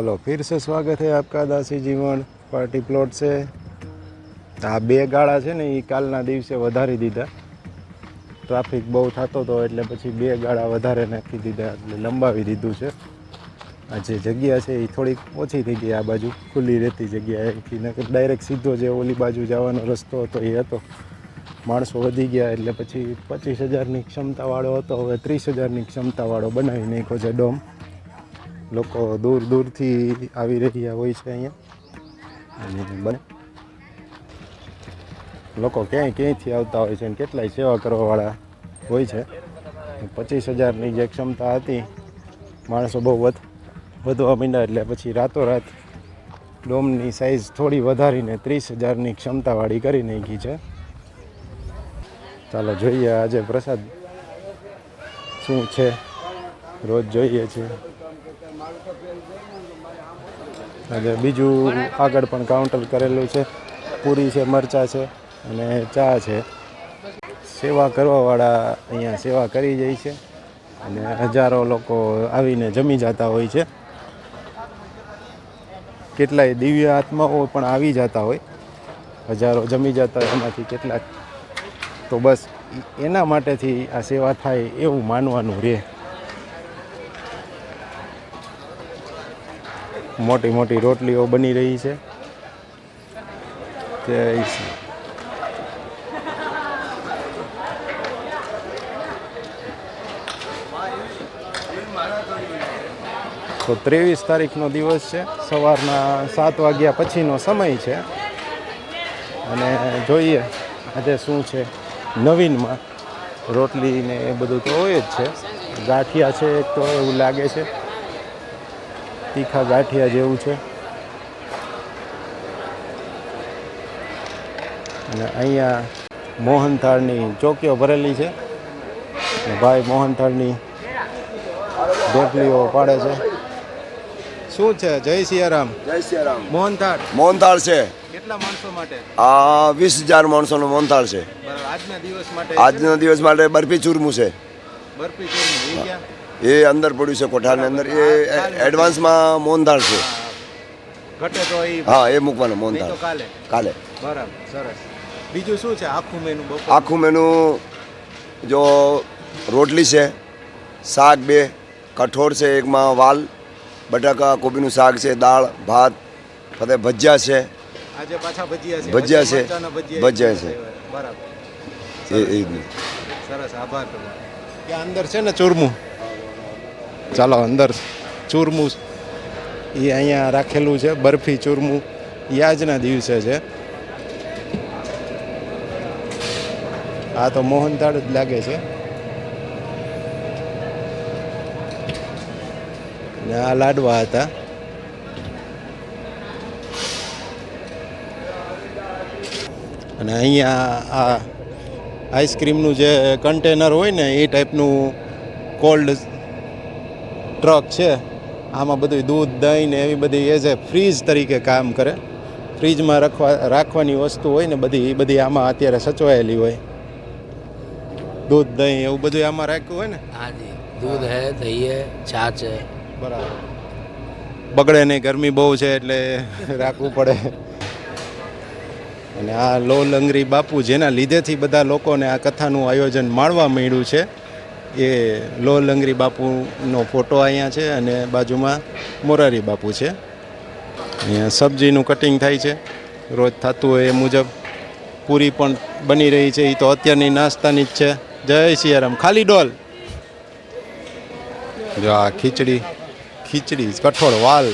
चलो फिर से स्वागत है आपका દાસી જીવન પાર્ટી પ્લોટ છે આ બે ગાળા છે ને એ કાલના દિવસે વધારી દીધા ટ્રાફિક બહુ થતો હતો એટલે પછી બે ગાળા વધારે નાખી દીધા એટલે લંબાવી દીધું છે આ જે જગ્યા છે એ થોડીક ઓછી થઈ ગઈ આ બાજુ ખુલ્લી રહેતી જગ્યા એથી નકર ડાયરેક્ટ સીધો જે ઓલી બાજુ જવાનો રસ્તો હતો એ હતો માણસો વધી ગયા એટલે પછી પચીસ હજારની ક્ષમતાવાળો હતો હવે ત્રીસ હજારની ક્ષમતાવાળો બનાવી નાખ્યો છે ડોમ લોકો દૂર દૂરથી આવી રહ્યા હોય છે અહીંયા. બને. લોકો ક્યાંય ક્યાંયથી આવતા હોય છે અને કેટલાય સેવા કરવાવાળા હોય છે. પચીસ હજારની જે ક્ષમતા હતી, માણસો બહુ વધ, વધવા માંડ્યા એટલે પછી રાતોરાત ડોમની સાઇઝ થોડી વધારીને ત્રીસ હજારની ક્ષમતાવાળી કરી નાખી છે. ચાલો જોઈએ આજે પ્રસાદ શું છે. રોજ જોઈએ છીએ આજે બીજું આગળ પણ કાઉન્ટર કરેલું છે. પૂરી છે, મરચા છે અને ચા છે. સેવા કરવાવાળા અહીંયા સેવા કરી જાય છે. અને હજારો લોકો આવીને જમી જતા હોય છે. કેટલાય દિવ્ય આત્માઓ પણ આવી જતા હોય. હજારો જમી જતા હોય, એમાંથી કેટલાક તો બસ એના માટેથી આ સેવા થાય એવું માનવાનું રહે. મોટી મોટી રોટલીઓ બની રહી છે. તે તો ત્રેવીસ તારીખનો દિવસ છે. સવારના સાત વાગ્યા પછીનો સમય છે. અને જોઈએ આજે શું છે. નવીનમાં રોટલી ને એ બધું તો હોય જ છે. ગાંઠિયા છે એક તો એવું લાગે છે. તીખા ગાંઠિયા જેવું છે. અને અહીંયા મોહનથાળની ચોકીઓ ભરેલી છે. ભાઈ મોહનથાળની ઢેફલીઓ પાડે છે. શું છે? જય સિયારામ. જય શ્રી રામ મોહનથાળ. મોહનથાળ છે. કેટલા માણસો માટે? આ વીસ હજાર માણસોનો મોહનથાળ છે. આજના દિવસ માટે આજના દિવસ માટે બરફી ચૂરમું છે. એ અંદર પડ્યું છે કોઠારની અંદર. એ એડવાન્સમાં મોહનથાળ છે. ઘટે તો એ હા એ મૂકવાનો નહીં કાલે. કાલે. બરાબર સરસ. બીજું શું છે? આખું મેનુ આખું મેનુ જો રોટલી છે શાક બે કઠોળ છે એકમાં વાલ બટાકા કોબીનું શાક છે દાળ ભાત ફતે ભજીયા છે. આજે પાછા ભજીયા છે. ભજીયા છે. ભજીયા છે. બરાબર. સરસ આભાર તમારો. અંદર છે ને ચૂરમું? ચાલો, અંદર ચૂરમું એ અહીંયા રાખેલું છે, બરફી ચૂરમું. એ આજના દિવસે છે. આ તો મોહનથાળ જ લાગે છે. ને આ લાડવા હતા. અને અહીંયા આ આઈસ્ક્રીમનું જે કન્ટેનર હોય ને એ ટાઈપનું કોલ્ડ ટ્રક છે. આમાં બધું દૂધ દહીં ને એવી બધી એઝ એ ફ્રીજ તરીકે કામ કરે. ફ્રીજમાં રાખવા રાખવાની વસ્તુ હોય ને બધી એ બધી આમાં અત્યારે સચવાયેલી હોય. દૂધ દહીં એવું બધું આમાં રાખ્યું હોય ને? હા જી દૂધ હે દહીં હે છાછ હે બરાબર. બગડે નહીં ગરમી બહુ છે એટલે રાખવું પડે. અને આ લો લંગરી બાપુ જેના લીધેથી બધા લોકોને આ કથાનું આયોજન માણવા મળ્યું છે, એ લો લંગરી બાપુનો ફોટો અહીંયા છે અને બાજુમાં મોરારી બાપુ છે. અહીંયા સબ્જીનું કટિંગ થાય છે. રોજ થતું હોય એ મુજબ પૂરી પણ બની રહી છે. એ તો અત્યારની નાસ્તાની જ છે. જય સિયારામ. ખાલી ડોલ. જો આ ખીચડી ખીચડી, કઠોળ, વાલ.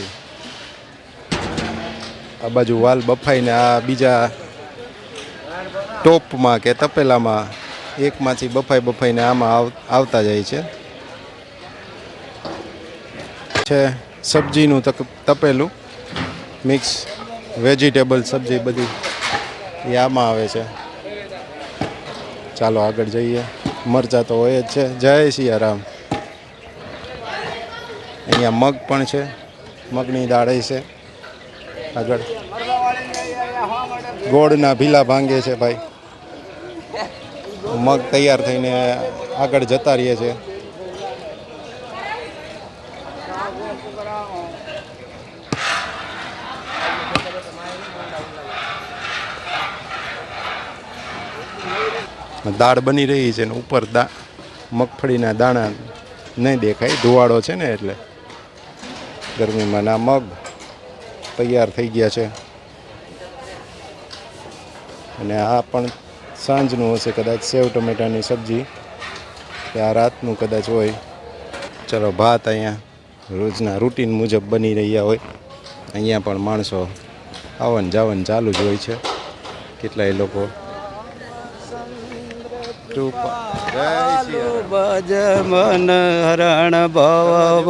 આ બાજુ વાલ બફાઈને આ બીજા ટોપમાં કે તપેલામાં એકમાંથી બફાઈ બફાઈને આમાં આવ- આવતા જાય છે. છે સબ્જીનું તપેલું, મિક્સ વેજીટેબલ સબ્જી બધી એ આમાં આવે છે. ચાલો આગળ જઈએ. મરચા તો હોય જ છે. જય સિયારામ અહીંયા મગ પણ છે. મગની દાળ છે. આગળ. ગોળના ભીલા ભાંગે છે ભાઈ. મગ તૈયાર થઈને આગળ જતા રહીએ છીએ. દાળ બની રહી છે ને ઉપર દા, મગફળીના દાણા નહીં દેખાય ધુવાળો છે ને એટલે. ગરમીમાં ના મગ તૈયાર થઈ ગયા છે. અને આ પણ સાંજનું હશે કદાચ સેવ ટમેટાની સબ્જી. કે આ રાતનું કદાચ હોય. ચલો ભાત અહીંયા રોજના રૂટીન મુજબ બની રહ્યા હોય. અહીંયા પણ માણસો આવન જાવન ચાલુ જ હોય છે. કેટલાય લોકો ભજ હરણ ભવ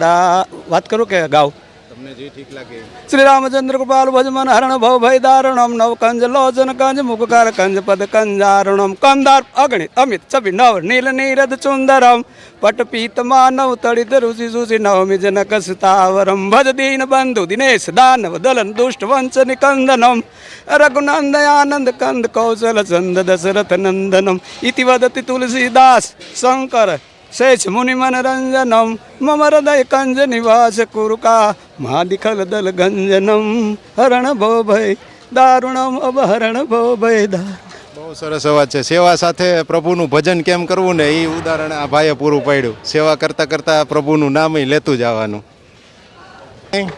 દા. વાત કરું કે ગાવ તમને જે ઠીક લાગે. શ્રી રામચંદ્ર કૃપાલ ભજમન હરણ ભવ ભય દારુણમ, નવ કંજ લોચન કંજ મુખકાર કંજ, પદ કંજારણમ, કંદાર અગણિત અમિત છબી, નવ નીલ નીરદ ચુંદરમ પટ પીત માનવ તળિત ઋષિ સુષિ નવમી જનક સ્થાવરમ ભજ દીન બંધુ દિનેશ દાનવ, દલન દુષ્ટ વંશ નિકંદનમ રઘુનંદ આનંદ કંદ કૌશલ ચંદ દશરથ નંદનમ ઇતિ વદતિ તુલસીદાસ શંકર શેષ મુનિ મનરંજનમ મમ હૃદય કંજ નિવાસ કુરુકા મહાદિખલ દલ ગંજનમ હરણ ભો ભય દારુણમ અપહરણ ભો ભય બહુ સરસ અવાજ છે. સેવા સાથે પ્રભુનું ભજન કેમ કરવું ને? એ ઉદાહરણ આ ભાઈએ પૂરું પાડ્યું. સેવા કરતાં કરતાં પ્રભુનું નામ લેતું જવાનું નહીં?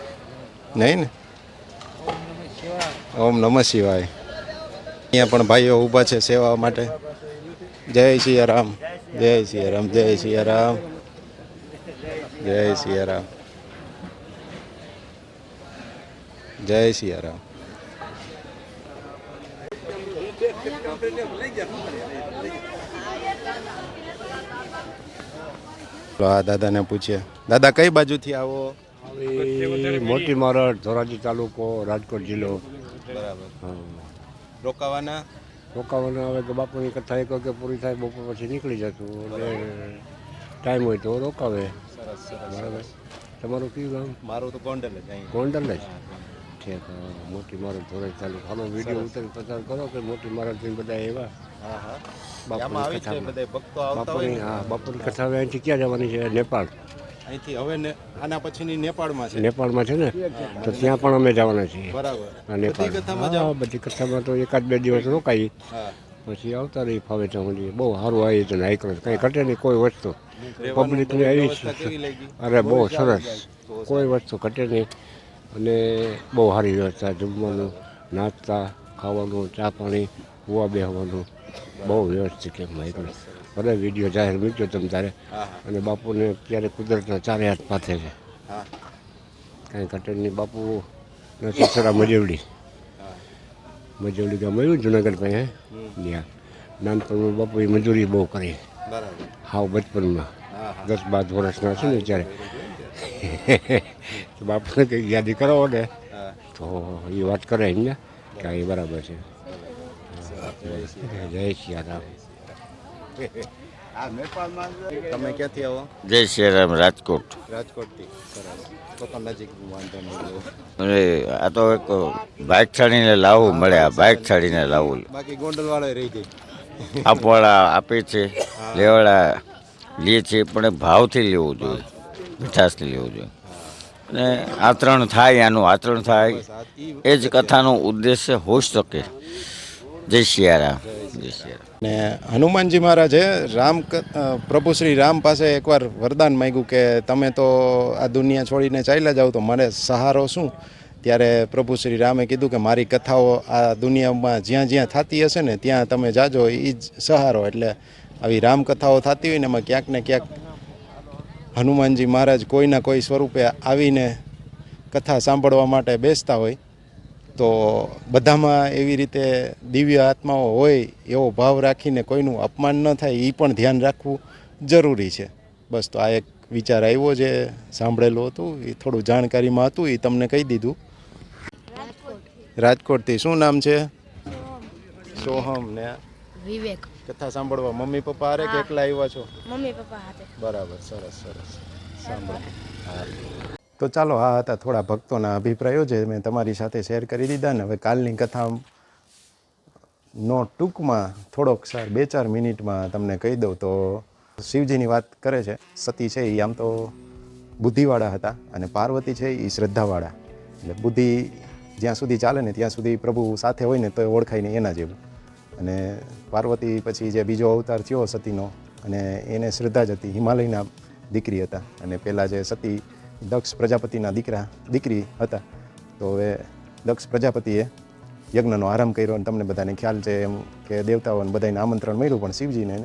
નહીં ને? ઓમ નમઃ શિવાય. અહીંયા પણ ભાઈઓ ઊભા છે સેવા માટે. જય સિયારામ જય સિયારામ જય સિયારામ જય સિયારામ જય સિયારામ આ દાદાને પૂછીએ. દાદા કઈ બાજુથી આવો? મોટી મારડ ધોરાજી તાલુકો રાજકોટ જિલ્લો. બરાબર. રોકાવાના? રોકાવાના આવે કે બાપુની કથા એક વાગે પૂરી થાય બપોર પછી નીકળી જતું એટલે ટાઈમ હોય તો રોકાવે. બરાબર. તમારું કયું ગામ? મારું તો ગોંડલ જ ગોંડલ જ? ઠીક મોટી મારું ધોરણ ચાલુ. હાલો વીડિયો ઉતારી પ્રચાર કરો કે મોટી મારડથી બધા એવા? હા હા. બાપુની કથા બાપુની હા બાપુની કથા અહીંથી ક્યાં જવાની છે? નેપાળ. અહીંથી હવે ને આના પછીની નેપાળમાં છે. નેપાળમાં છે ને? તો ત્યાં પણ અમે જવાના છીએ. બરાબર. નેપાળ. બધી કથામાં તો એકાદ બે દિવસ રોકાઈ પછી આવતા રહી ફાવે સુધી. બહુ સારું છે નાયકર કંઈ ઘટે નહીં કોઈ વસ્તુ. પબ્લિકને આવી અરે બહુ સરસ. કોઈ વસ્તુ ઘટે નહીં. અને બહુ સારી વ્યવસ્થા. જમવાનું નાસ્તા ખાવાનું ચા પાણી હોવા બેહવાનું. બહુ વ્યવસ્થિત કેમ નાયકર ભલે વીડિયો જાહેર મૂક્યો તમે તારે અને બાપુને ત્યારે કુદરતના ચારે હાથ પાથે છે. કાંઈ ઘટે બાપુ સસરા મજવડી. મજવડી ગામ આવ્યું જુનાગઢ પાસે ત્યાં. નાનપણમાં બાપુ એ મજૂરી બહુ કરી. હાવ બચપનમાં. દસ બાર વર્ષના છે ને ત્યારે તો બાપુને કંઈક યાદી કરાવો ને. તો એ વાત કરે એમને કે એ બરાબર છે. જય સિયારામ તમે ક્યાંથી આવો? જય શ્રી રામ રાજકોટ. રાજકોટથી. નજીક વાંધો નહીં આ તો એક બાઇક છાડીને લાવવું મળે આ બાઇક છાડીને લાવવું બાકી ગોંડલવાળા રહી જાય આપવાળા આપે છે લેવાળા લે છે પણ ભાવથી લેવું જોઈએ મીઠાશથી લેવું જોઈએ. અને આચરણ થાય આનું આચરણ થાય. એ જ કથાનો ઉદ્દેશ્ય હોઈ શકે. જય સિયારામ જય સિયારામ ને હનુમાનજી મહારાજે રામ પ્રભુ શ્રી રામ પાસે એકવાર વરદાન માંગ્યું કે તમે તો આ દુનિયા છોડીને ચાલ્યા જાઓ તો મને સહારો શું? ત્યારે પ્રભુ શ્રી રામે કીધું કે મારી કથાઓ આ દુનિયામાં જ્યાં જ્યાં થતી હશે ને ત્યાં તમે જાજો એ જ સહારો. એટલે આવી રામકથાઓ થતી હોય ને એમાં ક્યાંક ને ક્યાંક હનુમાનજી મહારાજ કોઈના કોઈ સ્વરૂપે આવીને કથા સાંભળવા માટે બેસતા હોય. તો બધામાં એવી રીતે દિવ્ય આત્માઓ હોય એવો ભાવ રાખીને કોઈનું અપમાન ન થાય એ પણ ધ્યાન રાખવું જરૂરી છે. બસ તો આ એક વિચાર આવ્યો જે સાંભળેલું હતું એ થોડું જાણકારીમાં હતું એ તમને કહી દીધું. રાજકોટથી શું નામ છે? સોહમ ને વિવેક. કથા સાંભળવા મમ્મી પપ્પા હારે કે એકલા આવ્યા છો? મમ્મી પપ્પા હાથે. બરાબર સરસ સરસ. સાંભળો. તો ચાલો, આ હતા થોડા ભક્તોના અભિપ્રાયો જે મેં તમારી સાથે શેર કરી દીધા ને હવે કાલની કથા નો ટૂંકમાં થોડોક સાર, બે ચાર મિનિટમાં તમને કહી દઉં તો શિવજીની વાત કરે છે, સતી છે એ આમ તો બુદ્ધિવાળા હતા અને પાર્વતી છે એ શ્રદ્ધાવાળા. એટલે બુદ્ધિ જ્યાં સુધી ચાલે ને ત્યાં સુધી પ્રભુ સાથે હોય ને તો એ ઓળખાય ને એના જેવું. અને પાર્વતી પછી જે બીજો અવતાર થયો સતીનો અને એને શ્રદ્ધા જ હતી, હિમાલયના દીકરી હતા અને પહેલાં જે સતી દક્ષ પ્રજાપતિના દીકરા, દીકરી હતા. તો હવે દક્ષ પ્રજાપતિએ યજ્ઞનો આરંભ કર્યો અને તમને બધાને ખ્યાલ છે એમ કે દેવતાઓને બધાને આમંત્રણ મળ્યું, પણ શિવજીને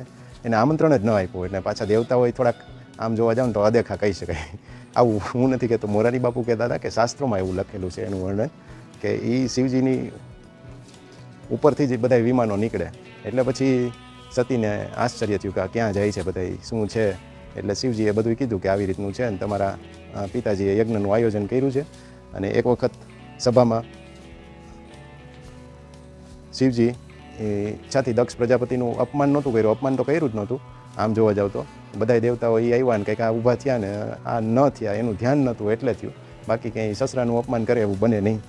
એને આમંત્રણ જ ન આપ્યું. એટલે પાછા દેવતાઓએ થોડાક આમ જોવા જાવ તો અદેખા કહી શકાય. આવું હું નથી કહેતો, મોરારી બાપુ કહેતા હતા કે શાસ્ત્રોમાં એવું લખેલું છે એનું વર્ણન, કે એ શિવજીની ઉપરથી જ બધા વિમાનો નીકળે. એટલે પછી સતીને આશ્ચર્ય થયું કે ક્યાં જાય છે બધા શું છે? એટલે શિવજીએ બધું કીધું કે આવી રીતનું છે અને તમારા પિતાજીએ યજ્ઞનું આયોજન કર્યું છે. અને એક વખત સભામાં શિવજી એ છાતી દક્ષ પ્રજાપતિનું અપમાન નહોતું કર્યું, અપમાન તો કર્યું જ નહોતું. આમ જોવા જાવ તો બધા દેવતાઓ એ આવ્યા ને કંઈક આ ઊભા થયા ને આ ન થયા, એનું ધ્યાન નહોતું, એટલે થયું. બાકી કંઈ સસરાનું અપમાન કરે એવું બને નહીં.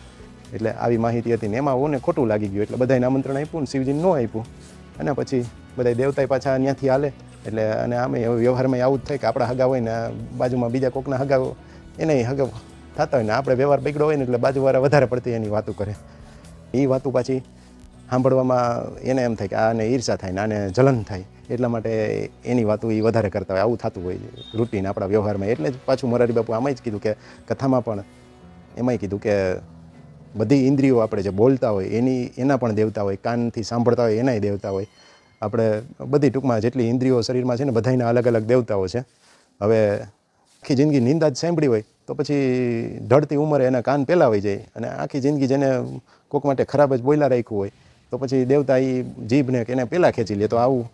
એટલે આવી માહિતી હતી ને એમાં ઓને ખોટું લાગી ગયું. એટલે બધાને આમંત્રણ આપ્યું ને શિવજીને ન આપ્યું. અને પછી બધા દેવતાએ પાછા ત્યાંથી હાલે. એટલે અને આમે વ્યવહારમાં આવું જ થાય કે આપણા હગા હોય ને બાજુમાં બીજા કોકના હગા એને હગા થતા હોય ને આપણે વ્યવહાર બગડ્યો હોય ને એટલે બાજુવાળા વધારે પડતી એની વાતો કરે. એ વાતો પાછી સાંભળવામાં એને એમ થાય કે આને ઈર્ષા થાય ને આને જલન થાય, એટલા માટે એની વાતો એ વધારે કરતા હોય. આવું થતું હોય રૂટીન આપણા વ્યવહારમાં. એટલે જ પાછું મોરારી બાપુ આમાં જ કીધું કે કથામાં પણ એમાંય કીધું કે બધી ઇન્દ્રિયો આપણે જે બોલતા હોય એની, એના પણ દેવતા હોય, કાનથી સાંભળતા હોય એનાય દેવતા હોય. આપણે બધી ટૂંકમાં જેટલી ઇન્દ્રિયો શરીરમાં છે ને બધાયના અલગ અલગ દેવતાઓ છે. હવે આખી જિંદગી નિંદા જ સાંભળી હોય તો પછી ઢળતી ઉંમરે એના કાન પહેલા હોય જાય અને આખી જિંદગી જેને કોક માટે ખરાબ જ બોયલા રાખ્યું હોય તો પછી દેવતા એ જીભને કે એને પહેલાં ખેંચી લે તો આવું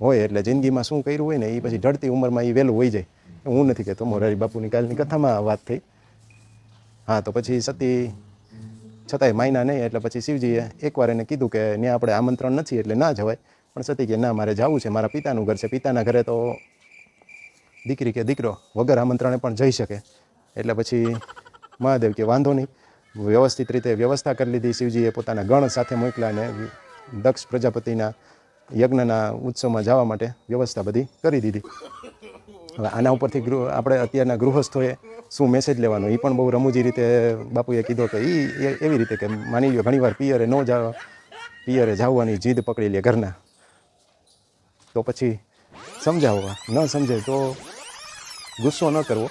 હોય એટલે જિંદગીમાં શું કર્યું હોય ને એ પછી ઢળતી ઉંમરમાં એ વહેલું હોય જાય. હું નથી કહેતો મોરારી બાપુની કાલની કથામાં વાત થઈ. હા, તો પછી સતી છતાંય માયના નહીં, એટલે પછી શિવજીએ એકવાર એને કીધું કે ત્યાં આપણે આમંત્રણ નથી, એટલે ના જવાય. પણ સતી કે ના, મારે જવું છે, મારા પિતાનું ઘર છે. પિતાના ઘરે તો દીકરી કે દીકરો વગર આમંત્રણે પણ જઈ શકે. એટલે પછી મહાદેવ કે વાંધો નહીં. વ્યવસ્થિત રીતે વ્યવસ્થા કરી લીધી. શિવજીએ પોતાના ગણ સાથે મોકલ્યા અને દક્ષ પ્રજાપતિના યજ્ઞના ઉત્સવમાં જવા માટે વ્યવસ્થા બધી કરી દીધી. હવે આના ઉપરથી ગૃહ, આપણે અત્યારના ગૃહસ્થોએ શું મેસેજ લેવાનો? એ પણ બહુ રમૂજી રીતે બાપુએ કીધો કે એ, એવી રીતે કે માની લો ઘણીવાર પિયરે ન જાવ, પિયરે જાવવાની જીદ પકડી લે ઘરના. તો પછી સમજાવવા ન સમજે તો ગુસ્સો ન કરવો.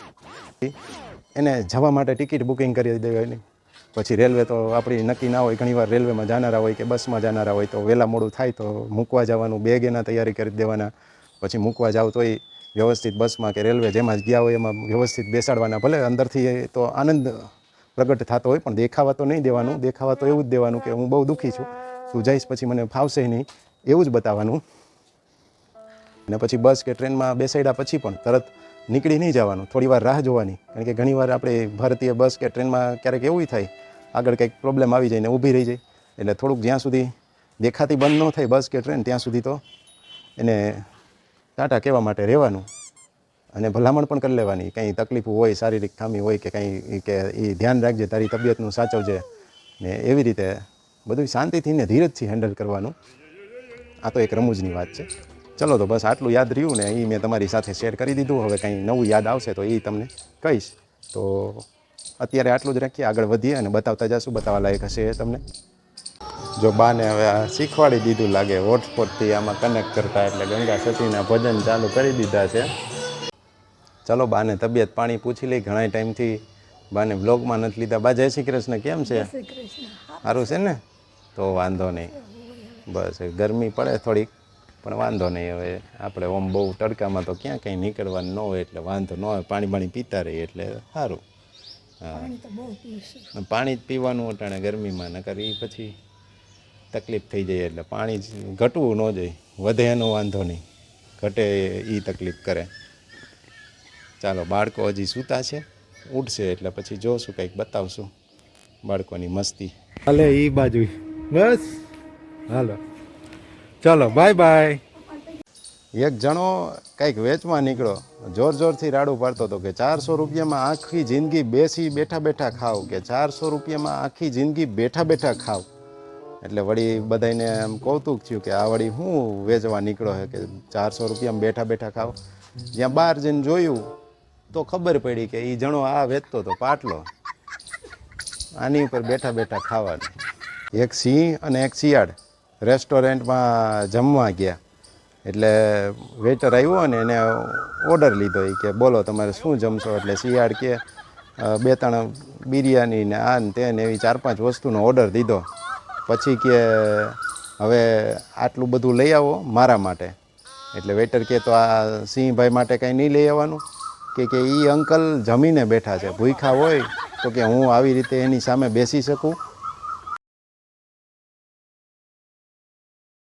એને જવા માટે ટિકિટ બુકિંગ કરી દેવાની પછી રેલવે તો આપણી નક્કી ના હોય, ઘણીવાર રેલવેમાં જાનારા હોય કે બસમાં જાનારા હોય, તો વહેલા મોડું થાય તો મૂકવા જવાનું, બેગ એના તૈયારી કરી દેવાના. પછી મૂકવા જાવ તોય વ્યવસ્થિત બસમાં કે રેલવે જેમાં જ ગયા હોય, એમાં વ્યવસ્થિત બેસાડવાના. ભલે અંદરથી તો આનંદ પ્રગટ થતો હોય, પણ દેખાવા તો નહીં દેવાનું. દેખાવા તો એવું જ દેવાનું કે હું બહુ દુઃખી છું. તું જઈશ પછી મને ફાવશે નહીં, એવું જ બતાવવાનું. અને પછી બસ કે ટ્રેનમાં બેસાડ્યા પછી પણ તરત નીકળી નહીં જવાનું. થોડી વાર રાહ જોવાની. કારણ કે ઘણીવાર આપણે ભારતીય બસ કે ટ્રેનમાં ક્યારેક એવું થાય, આગળ કંઈક પ્રોબ્લેમ આવી જાય ને ઊભી રહી જાય. એટલે થોડુંક જ્યાં સુધી દેખાતી બંધ ન થાય બસ કે ટ્રેન, ત્યાં સુધી તો એને ટાટા કહેવા માટે રહેવાનું અને ભલામણ પણ કરી લેવાની. કંઈ તકલીફ હોય, શારીરિક ખામી હોય કે કંઈ કે એ ધ્યાન રાખજે, તારી તબિયતનું સાચવજે ને એવી રીતે બધું શાંતિથી ને ધીરજથી હેન્ડલ કરવાનું. આ તો એક રમૂજની વાત છે. ચલો તો બસ આટલું યાદ રહ્યું ને એ મેં તમારી સાથે શેર કરી દીધું. હવે કંઈ નવું યાદ આવશે તો એ તમને કહીશ. તો અત્યારે આટલું જ રાખીએ આગળ વધીએ અને બતાવતા જશું બતાવવા લાયક હશે એ તમને. જો બાને હવે આ શીખવાડી દીધું લાગે હોટસ્પોટથી આમાં કનેક્ટ કરતા એટલે ગંગા સતીના ભજન ચાલુ કરી દીધા છે. ચલો બાને તબિયત પાણી પૂછી લઈ ઘણા ટાઈમથી બાને બ્લોગમાં નથી લીધા. બા જય શ્રી કૃષ્ણ કેમ છે? સારું છે ને? તો વાંધો નહીં. બસ ગરમી પડે થોડીક. પણ વાંધો નહીં હવે આપણે ઓમ બહુ તડકામાં તો ક્યાં કંઈ નીકળવાનું ન હોય એટલે વાંધો ન હોય પાણી પાણી પીતા રહીએ એટલે સારું. હા. પાણી જ પીવાનું અટાણે ગરમીમાં નકર એ પછી તકલીફ થઈ જાય એટલે પાણી જ ઘટવું ન જાય વધે એનો વાંધો નહીં. ઘટે એ તકલીફ કરે. ચાલો બાળકો હજી સૂતા છે. ઉઠશે એટલે પછી જોશું કંઈક બતાવશું. બાળકોની મસ્તી. ભલે એ બાજુ બસ. હાલો. ચાલો બાય બાય એક જણો કંઈક વેચવા નીકળ્યો. જોર જોરથી રાડું પાડતો હતો કે ચારસો રૂપિયામાં આખી જિંદગી બેસી બેઠા બેઠા ખાવ કે ચારસો રૂપિયામાં આખી જિંદગી બેઠા બેઠા ખાવ. એટલે વળી બધાને એમ કૌતુક થયું કે આ વળી શું વેચવા નીકળ્યો છે કે ચારસો રૂપિયામાં બેઠા બેઠા ખાવ. જ્યાં બહાર જઈને જોયું તો ખબર પડી કે એ જણો આ વેચતો હતો પાટલો. આની ઉપર બેઠા બેઠા ખાવાનું. એક સિંહ અને એક શિયાળ. રેસ્ટોરન્ટમાં જમવા ગયા. એટલે વેટર આવ્યો ને એને ઓર્ડર લીધો. એ કે, બોલો, તમારે શું જમશો? એટલે શિયાળ કે બે ત્રણ બિરયાની ને આ ને તે ને એવી ચાર પાંચ વસ્તુનો ઓર્ડર દીધો. પછી કે, હવે આટલું બધું લઈ આવો મારા માટે. એટલે વેટર કે, તો આ સિંહભાઈ માટે કાંઈ નહીં લઈ આવવાનું? કે કે એ અંકલ જમીને બેઠા છે. ભૂખા હોય તો કે હું આવી રીતે એની સામે બેસી શકું?